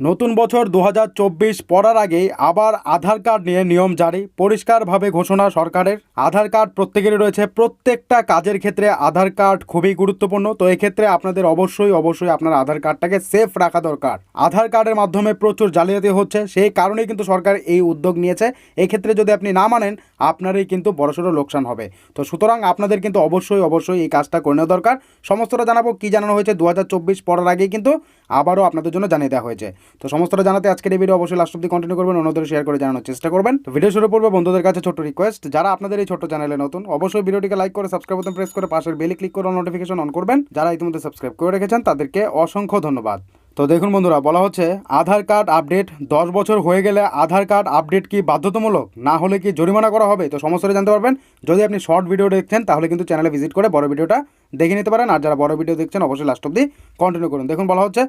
নতুন বছর দু হাজার চব্বিশ পড়ার আগেই আবার আধার কার্ড নিয়ে নিয়ম জারি, পরিষ্কারভাবে ঘোষণা সরকারের। আধার কার্ড প্রত্যেকেরই রয়েছে, প্রত্যেকটা কাজের ক্ষেত্রে আধার কার্ড খুবই গুরুত্বপূর্ণ। তো এক্ষেত্রে আপনাদের অবশ্যই অবশ্যই আপনার আধার কার্ডটাকে সেফ রাখা দরকার। আধার কার্ডের মাধ্যমে প্রচুর জালিয়াতি হচ্ছে, সেই কারণেই কিন্তু সরকার এই উদ্যোগ নিয়েছে। এক্ষেত্রে যদি আপনি না মানেন, আপনারই কিন্তু বড়সড় লোকসান হবে। তো সুতরাং আপনাদের কিন্তু অবশ্যই অবশ্যই এই কাজটা করে নেওয়া দরকার। সমস্তটা জানাব, কি জানানো হয়েছে দু হাজার চব্বিশ পড়ার আগেই কিন্তু আবারও আপনাদের জন্য জানিয়ে দেওয়া হয়েছে। তো সমস্তটা জানাতে আজকের এই ভিডিও অবশ্যই লাস্ট অব্দি কন্টিনিউ করবেন, অন্যদের শেয়ার করে জানানোর চেষ্টা করবেন। ভিডিও শুরু করব বন্ধুদের কাছে ছোট্ট রিকোয়েস্ট যারা আপনাদের এই ছোট্ট চ্যানেলে নতুন, অবশ্যই ভিডিওটিকে লাইক করে সাবস্ক্রাইব বাটন প্রেস করে, পাশের বেলে ক্লিক করে নোটিফিকেশন অন করবেন। যারা ইতিমধ্যে সাবস্ক্রাইব করে রেখেছেন, তাদেরকে অসংখ্য ধন্যবাদ। তো দেখুন বন্ধুরা, বলা হচ্ছে, আধার কার্ড আপডেট দশ বছর হয়ে গেলে আধার কার্ড আপডেট কি বাধ্যতামূলক? না হলে কি জরিমানা করা হবে? তো সমস্তটা জানতে পারবেন। যদি আপনি শর্ট ভিডিও দেখছেন, তাহলে কিন্তু চ্যানেলে ভিজিট করে বড় ভিডিওটা দেখে নিতে পারেন। আর যারা বড় ভিডিও দেখছেন, অবশ্যই লাস্ট অব্দি কন্টিনিউ করুন। দেখুন, বলা হচ্ছে,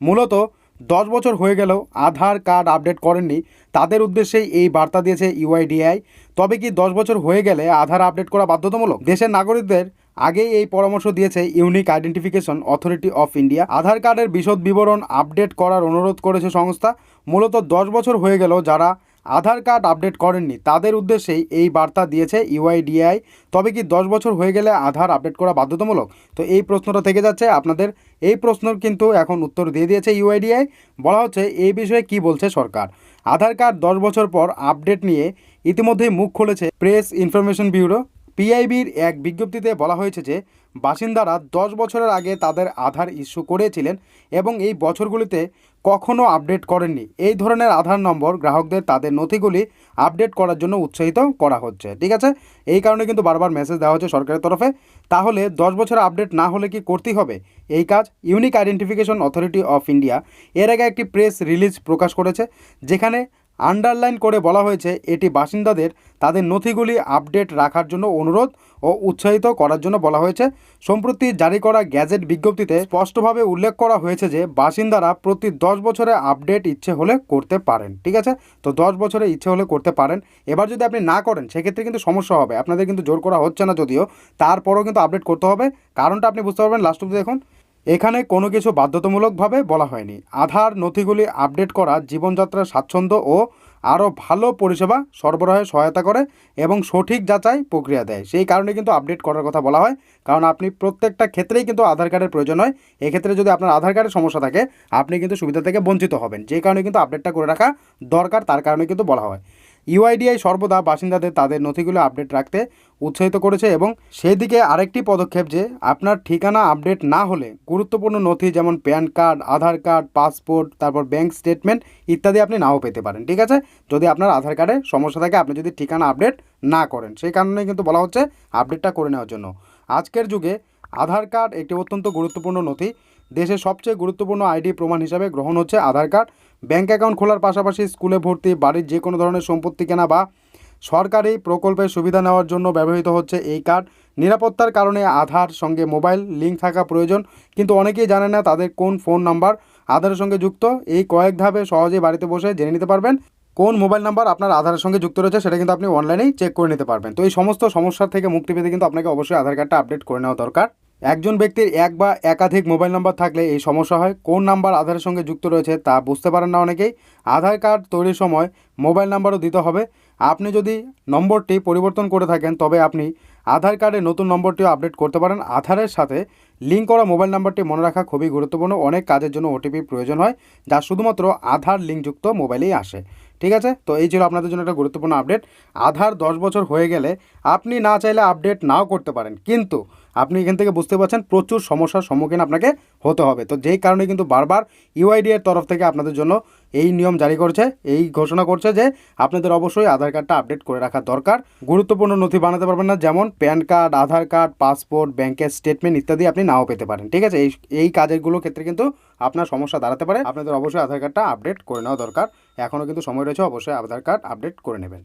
মূলত দশ বছর হয়ে গেলেও আধার কার্ড আপডেট করেননি। তাদের উদ্দেশ্যেই এই বার্তা দিয়েছে ইউআইডিআই। তবে কি দশ বছর হয়ে গেলে আধার আপডেট করা বাধ্যতামূলক? দেশের নাগরিকদের আগেই এই পরামর্শ দিয়েছে unique identification authority of India. Aadhaar কার্ডের বিশদ বিবরণ আপডেট করার অনুরোধ করেছে সংস্থা। মূলত দশ বছর হয়ে গেল যারা আধার কার্ড আপডেট করেননি। তাদের উদ্দেশ্যেই এই বার্তা দিয়েছে ইউআইডিআই তবে কি দশ বছর হয়ে গেলে আধার আপডেট করা বাধ্যতামূলক? তো এই প্রশ্নটা থেকে যাচ্ছে আপনাদের। এই প্রশ্নর কিন্তু এখন উত্তর দিয়ে দিয়েছে ইউআইডিআই বলা হচ্ছে, এই বিষয়ে কি বলছে সরকার? আধার কার্ড দশ বছর পর আপডেট নিয়ে ইতিমধ্যেই মুখ খুলেছে প্রেস ইনফরমেশন ব্যুরো। পিআইবির এক বিজ্ঞপ্তিতে বলা হয়েছে যে বাসিন্দারা দশ বছরের আগে তাদের আধার ইস্যু করেছিলেন এবং এই বছরগুলিতে কখনও আপডেট করেননি। এই ধরনের আধার নম্বর গ্রাহকদের তাদের নথিগুলি আপডেট করার জন্য উৎসাহিত করা হচ্ছে। ঠিক আছে? এই কারণে কিন্তু বারবার মেসেজ দেওয়া হচ্ছে সরকারের তরফে। তাহলে দশ বছর আপডেট না হলে কি করতেই হবে? এই কাজ unique identification authority of India এর আগে একটি প্রেস রিলিজ প্রকাশ করেছে, যেখানে আন্ডারলাইন করে বলা হয়েছে, এটি বাসিন্দাদের তাদের নথিগুলি আপডেট রাখার জন্য অনুরোধ ও উৎসাহিত করার জন্য বলা হয়েছে। সম্প্রতি জারি করা গ্যাজেট বিজ্ঞপ্তিতে স্পষ্টভাবে উল্লেখ করা হয়েছে যে, বাসিন্দারা প্রতি দশ বছরে আপডেট ইচ্ছে হলে করতে পারেন, ঠিক আছে? তো দশ বছরে ইচ্ছে হলে করতে পারেন। এবার যদি আপনি না করেন, সেক্ষেত্রে কিন্তু সমস্যা হবে। আপনাদের কিন্তু জোর করা হচ্ছে না যদিও, তারপরেও কিন্তু আপডেট করতে হবে। কারণটা আপনি বুঝতে পারবেন। লাস্ট অব্দি দেখুন। এখানে কোনো কিছু বাধ্যতামূলকভাবে বলা হয়নি। আধার নথিগুলি আপডেট করা, জীবনযাত্রার স্বাচ্ছন্দ্য ও আরও ভালো পরিষেবা সরবরাহে সহায়তা করে এবং সঠিক যাচাই প্রক্রিয়া দেয়। সেই কারণে কিন্তু আপডেট করার কথা বলা হয়। কারণ আপনি প্রত্যেকটা ক্ষেত্রেই কিন্তু আধার কার্ডের প্রয়োজন হয়। এক্ষেত্রে যদি আপনার আধার কার্ডের সমস্যা থাকে, আপনি কিন্তু সুবিধা থেকে বঞ্চিত হবেন। যে কারণে কিন্তু আপডেটটা করে রাখা দরকার, তার কারণে কিন্তু বলা হয়। ইউআইডিআই সর্বদা বাসিন্দাদের তাদের নথিগুলো আপডেট রাখতে উৎসাহিত করেছে এবং সেই দিকে আরেকটি পদক্ষেপ যে আপনার ঠিকানা আপডেট না হলে গুরুত্বপূর্ণ নথি যেমন PAN card, Aadhaar card, passport, তারপর ব্যাংক স্টেটমেন্ট ইত্যাদি আপনি নাও পেতে পারেন, ঠিক আছে? যদি আপনার আধার কার্ডে সমস্যা থাকে, আপনি যদি ঠিকানা আপডেট না করেন, সেই কারণে কিন্তু বলা হচ্ছে আপডেটটা করে নেওয়ার জন্য। আজকের যুগে আধার কার্ড একটি অত্যন্ত গুরুত্বপূর্ণ নথি। দেশের সবচেয়ে গুরুত্বপূর্ণ আইডি প্রমাণ হিসাবে গ্রহণ হচ্ছে আধার কার্ড। ব্যাঙ্ক অ্যাকাউন্ট খোলার পাশাপাশি স্কুলে ভর্তি, বাড়ির যে কোনো ধরনের সম্পত্তি কেনা বা সরকারি প্রকল্পের সুবিধা নেওয়ার জন্য ব্যবহৃত হচ্ছে এই কার্ড। নিরাপত্তার কারণে আধার সঙ্গে মোবাইল লিঙ্ক থাকা প্রয়োজন, কিন্তু অনেকেই জানে না তাদের কোন ফোন নাম্বার আধারের সঙ্গে যুক্ত। এই কয়েক ধাপে সহজেই বাড়িতে বসে জেনে নিতে পারবেন কোন মোবাইল নাম্বার আপনার আধারের সঙ্গে যুক্ত রয়েছে, সেটা কিন্তু আপনি অনলাইনেই চেক করে নিতে পারবেন। তো এই সমস্ত সমস্যার থেকে মুক্তি পেতে কিন্তু আপনাকে অবশ্যই আধার কার্ডটা আপডেট করে নেওয়া দরকার। একজন ব্যক্তির এক বা একাধিক মোবাইল নাম্বার থাকলে এই সমস্যা হয়। কোন নাম্বার আধারের সঙ্গে যুক্ত রয়েছে তা বুঝতে পারেন না অনেকেই। আধার কার্ড তৈরির সময় মোবাইল নাম্বারও দিতে হবে। আপনি যদি নম্বরটি পরিবর্তন করে থাকেন, তবে আপনি আধার কার্ডে নতুন নম্বরটিও আপডেট করতে পারেন। আধারের সাথে লিঙ্ক করা মোবাইল নাম্বারটি মনে রাখা খুবই গুরুত্বপূর্ণ। অনেক কাজের জন্য ওটিপি প্রয়োজন হয়, যা শুধুমাত্র আধার লিঙ্কযুক্ত মোবাইলেই আসে। ঠিক আছে? তো এই ছিল আপনাদের জন্য একটা গুরুত্বপূর্ণ আপডেট আধার দশ বছর হয়ে গেলে আপনি না চাইলে আপডেট নাও করতে পারেন। কিন্তু আপনি এখান থেকে বুঝতে পারছেন প্রচুর সমস্যার সম্মুখীন আপনাকে হতে হবে। তো যেই কারণে কিন্তু বারবার ইউআইডি এর তরফ থেকে আপনাদের জন্য এই নিয়ম জারি করছে, এই ঘোষণা করছে যে আপনাদের অবশ্যই আধার কার্ডটা আপডেট করে রাখা দরকার। গুরুত্বপূর্ণ নথি বানাতে পারবেন না, যেমন PAN card, Aadhaar card, passport, ব্যাংকের স্টেটমেন্ট ইত্যাদি আপনি নাও পেতে পারেন। ঠিক আছে, এই এই কাজেরগুলোর ক্ষেত্রে কিন্তু আপনার সমস্যা দাঁড়াতে পারে। আপনাদের অবশ্যই আধার কার্ডটা আপডেট করে নেওয়া দরকার। এখনও কিন্তু সময় রয়েছে, অবশ্যই আধার কার্ড আপডেট করে নেবেন।